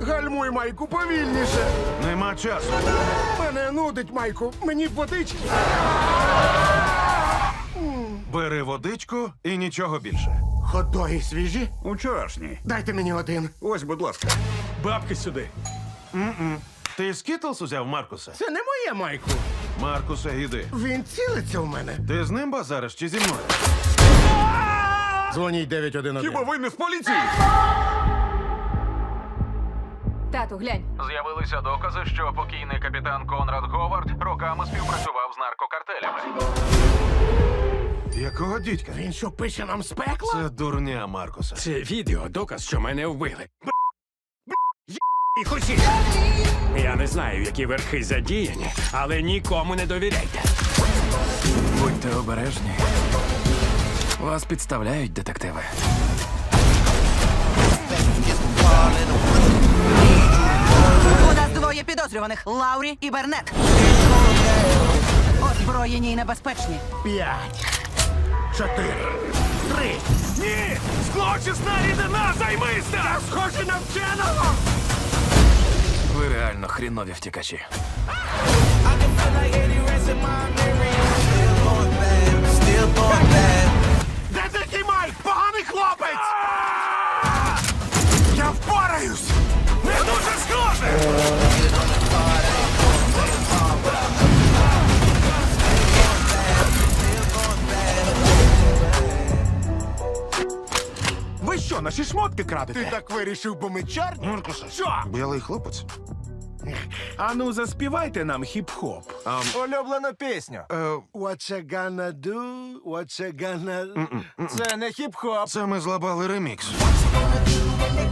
Гальмуй, Майку, повільніше. Нема часу. Мене нудить, Майку. Мені водички. Бери водичку і нічого більше. Ходоги свіжі. Учорашній. Дайте мені один. Ось, будь ласка. Бабки сюди. Ти скітлс узяв Маркуса? Це не моє, Майку. Маркуса, іди. Він цілиться в мене. Ти з ним базариш чи зі мною? Дзвоніть 911. Хіба ви не в поліції? Тату, глянь. З'явилися докази, що покійний капітан Конрад Говард роками співпрацював з наркокартелями. Якого дідька? Він що пише нам з пекла? Це дурня Маркуса. Це відео доказ, що мене вбили. І хусі. Я не знаю, які верхи задіяні, але нікому не довіряйте. Будьте обережні. Вас підставляють детективи. Підозрюваних Лаурі і Бернет. Озброєні і небезпечні. П'ять. Чотири. Три. Ні! Злочисна рідина, займися! Я схожий на вченого! Ви реально хрінові втікачі. Де такий Майк? Поганий хлопець! Я впораюсь! Що, наші шмотки крадете? Ти так вирішив, бо ми чорні? Маркуса. Що? Білий хлопець. Ану, заспівайте нам хіп-хоп. Улюблену пісню. Е, What you gonna do? What you gonna... Це не хіп-хоп. це ми злабали ремікс. Вони